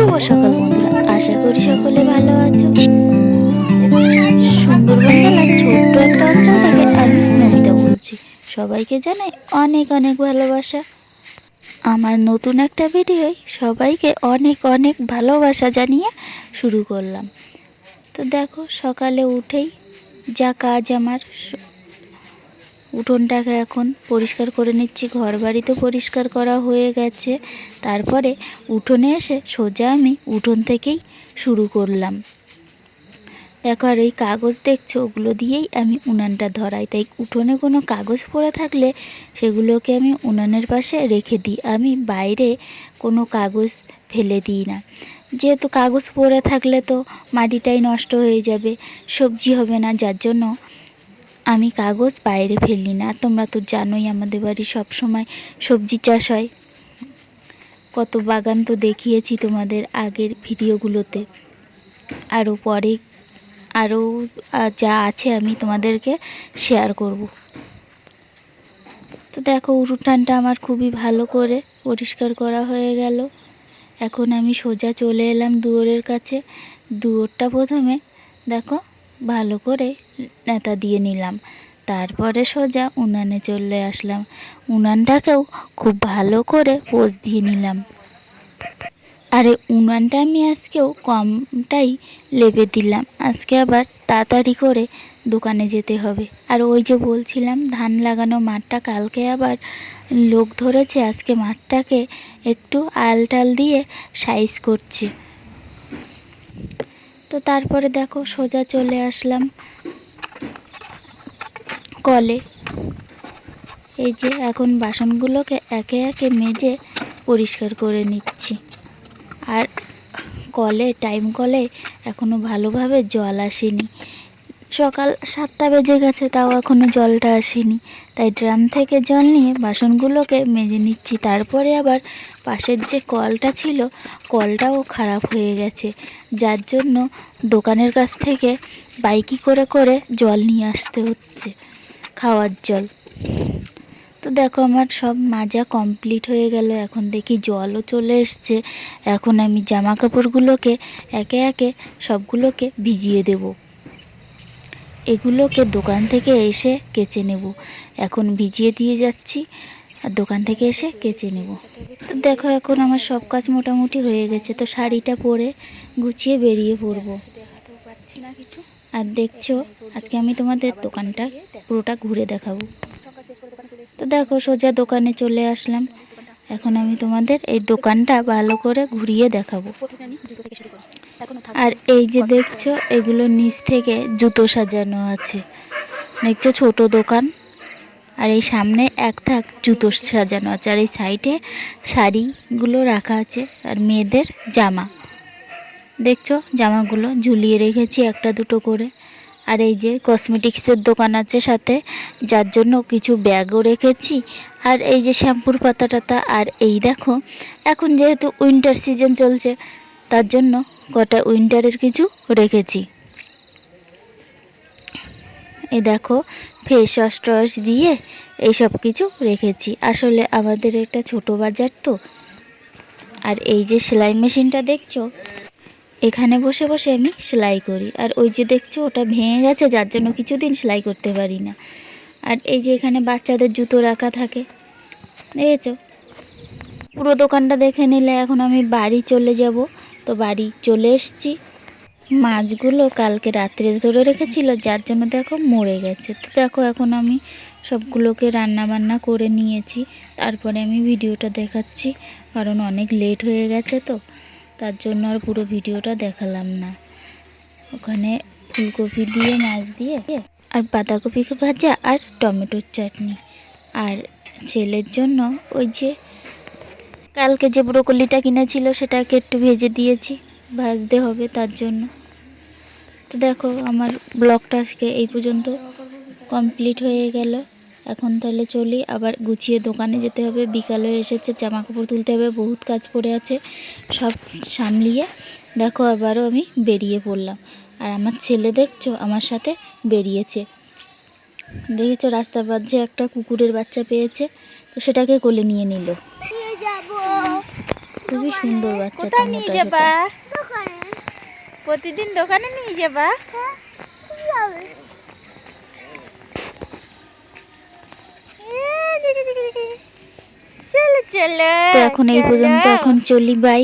শুভ সকাল বন্ধুরা। আশা করি সকলে ভালো আছো। সুন্দরবন জেলার ছোট্ট একটা অঞ্চল থেকে আমি নমিতা বলছি। সবাইকে জানাই অনেক অনেক ভালোবাসা। আমার নতুন একটা ভিডিও সবাইকে অনেক অনেক ভালোবাসা জানিয়ে শুরু করলাম। তো দেখো, সকালে উঠেই যা কাজ আমার উঠোনটাকে এখন পরিষ্কার করে নিচ্ছি ঘর বাড়ি তো পরিষ্কার করা হয়ে গেছে। তারপরে উঠোনে এসে সোজা আমি উঠোন থেকেই শুরু করলাম। দেখো, আর এই কাগজ দেখছ? ওগুলো দিয়েই আমি উনানটা ধরাই। তাই উঠোনে কোনো কাগজ পড়ে থাকলে সেগুলোকে আমি উনানের পাশে রেখে দিই। আমি বাইরে কোনো কাগজ ফেলে দিই না। যেহেতু কাগজ পড়ে থাকলে তো মাটিটাই নষ্ট হয়ে যাবে, সবজি হবে না, যার জন্য আমি কাগজ বাইরে ফেলি না। তোমরা তো জানোই আমাদের বাড়ি সব সময় সবজি চাষ হয়। কত বাগান তো দেখিয়েছি তোমাদের আগের ভিডিওগুলোতে। আরও পরে আরও যা আছে আমি তোমাদেরকে শেয়ার করব। তো দেখো, উঠোনটা আমার খুবই ভালো করে পরিষ্কার করা হয়ে গেল। এখন আমি সোজা চলে এলাম দুয়োরের কাছে। দুয়োরটা প্রথমে দেখো ভালো করে নেতা দিয়ে নিলাম। তারপরে সোজা উনানে চলে আসলাম। উনানটাকেও খুব ভালো করে পোজ দিয়ে নিলাম। আরে, উনানটা আমি আজকেও কমটাই লেপে দিলাম। আজকে আবার তাড়াতাড়ি করে দোকানে যেতে হবে। আর ওই যে বলছিলাম, ধান লাগানো মাঠটা কালকে আবার লোক ধরেছে। আজকে মাঠটাকে একটু আলটাল দিয়ে সাইজ করছে। তো তারপরে দেখো সোজা চলে আসলাম কলে। এই যে এখন বাসনগুলোকে একে একে মেজে পরিষ্কার করে নিচ্ছি। আর কলে, টাইম কলে এখনও ভালোভাবে জল আসেনি। সকাল সাতটা বেজে গেছে, তাও এখনও জলটা আসেনি। তাই ড্রাম থেকে জল নিয়ে বাসনগুলোকে মেজে নিচ্ছি। তারপরে আবার পাশের যে কলটা ছিল, কলটাও খারাপ হয়ে গেছে। যার জন্য দোকানের কাছ থেকে বাইকি করে করে জল নিয়ে আসতে হচ্ছে, খাওয়ার জল। তো দেখো আমার সব মাজা কমপ্লিট হয়ে গেল। এখন দেখি জলও চলে এসছে। এখন আমি জামা কাপড়গুলোকে একে একে সবগুলোকে ভিজিয়ে দেব। এগুলোকে দোকান থেকে এসে কেচে নেব। এখন ভিজিয়ে দিয়ে যাচ্ছি, আর দোকান থেকে এসে কেচে নেব। তো দেখো এখন আমার সব কাজ মোটামুটি হয়ে গেছে, তো শাড়িটা পরে গুছিয়ে বেরিয়ে পড়ব। আর দেখছ, আজকে আমি তোমাদের দোকানটা পুরোটা ঘুরে দেখাবো। তো দেখো সোজা দোকানে চলে আসলাম। এখন আমি তোমাদের এই দোকানটা ভালো করে ঘুরিয়ে দেখাবো। আর এই যে দেখছ, এগুলো নিচ থেকে জুতো সাজানো আছে। দেখছ, ছোট দোকান। আর এই সামনে এক থাক জুতো সাজানো আছে। আর এই সাইডে শাড়িগুলো রাখা আছে আর মেয়েদের জামা। দেখছ, জামাগুলো ঝুলিয়ে রেখেছি একটা দুটো করে। আর এই যে কসমেটিক্সের দোকান আছে সাথে, যার জন্য কিছু ব্যাগও রেখেছি। আর এই যে শ্যাম্পুর পাতা টাতা আর এই দেখো, এখন যেহেতু উইন্টার সিজন চলছে, তার জন্য কটা উইন্টারের কিছু রেখেছি। এই দেখো ফেস ওয়াশ টস দিয়ে এইসব কিছু রেখেছি। আসলে আমাদের একটা ছোট বাজার তো। আর এই যে সেলাই মেশিনটা দেখছ এখানে বসে বসে আমি সেলাই করি। আর ওই যে দেখছ, ওটা ভেঙে গেছে, যার জন্য কিছুদিন সেলাই করতে পারি না। আর এই যে এখানে বাচ্চাদের জুতো রাখা থাকে। দেখেছ? পুরো দোকানটা দেখে নিলে এখন আমি বাড়ি চলে যাব। তো বাড়ি চলে এসেছি। মাছগুলো কালকে রাত্রে ধরে রেখেছিল, যার জন্য দেখো মরে গেছে। তো দেখো এখন আমি সবগুলোকে রান্না বান্না করে নিয়েছি। তারপরে আমি ভিডিওটা দেখাচ্ছি, কারণ অনেক লেট হয়ে গেছে তো। তার জন্য আর পুরো ভিডিওটা দেখালাম না। ওখানে ফুলকপি দিয়ে, মাছ দিয়ে, আর বাঁধাকপি ভাজা, আর টমেটোর চাটনি। আর ছেলের জন্য ওই যে কালকে যে ব্রোকলিটা কিনেছিল, সেটাকে একটু ভেজে দিয়েছি। ভাজতে হবে তার জন্য। তো দেখো, আমার ব্লগটা আজকে এই পর্যন্ত কমপ্লিট হয়ে গেল। এখন তাহলে চলি আবার গুছিয়ে দোকানে যেতে হবে বিকাল হয়ে এসেছে জামা কাপড় তুলতে হবে বহুত কাজ পড়ে আছে সব সামলিয়ে দেখো আবারও আমি বেরিয়ে পড়লাম। আর আমার ছেলে দেখছ আমার সাথে বেরিয়েছে। দেখেছ রাস্তার পাশে একটা কুকুরের বাচ্চা পেয়েছে তো সেটাকে কোলে নিয়ে নিল। খুবই সুন্দর বাচ্চাটা কোথায় নিয়ে মোটা যাবা? সোটা। প্রতিদিন দোকানে নিয়ে যাবা এ, দেখি, দেখি, দেখি। চলো চলো তো এখন এই পর্যন্ত এখন চলি বাই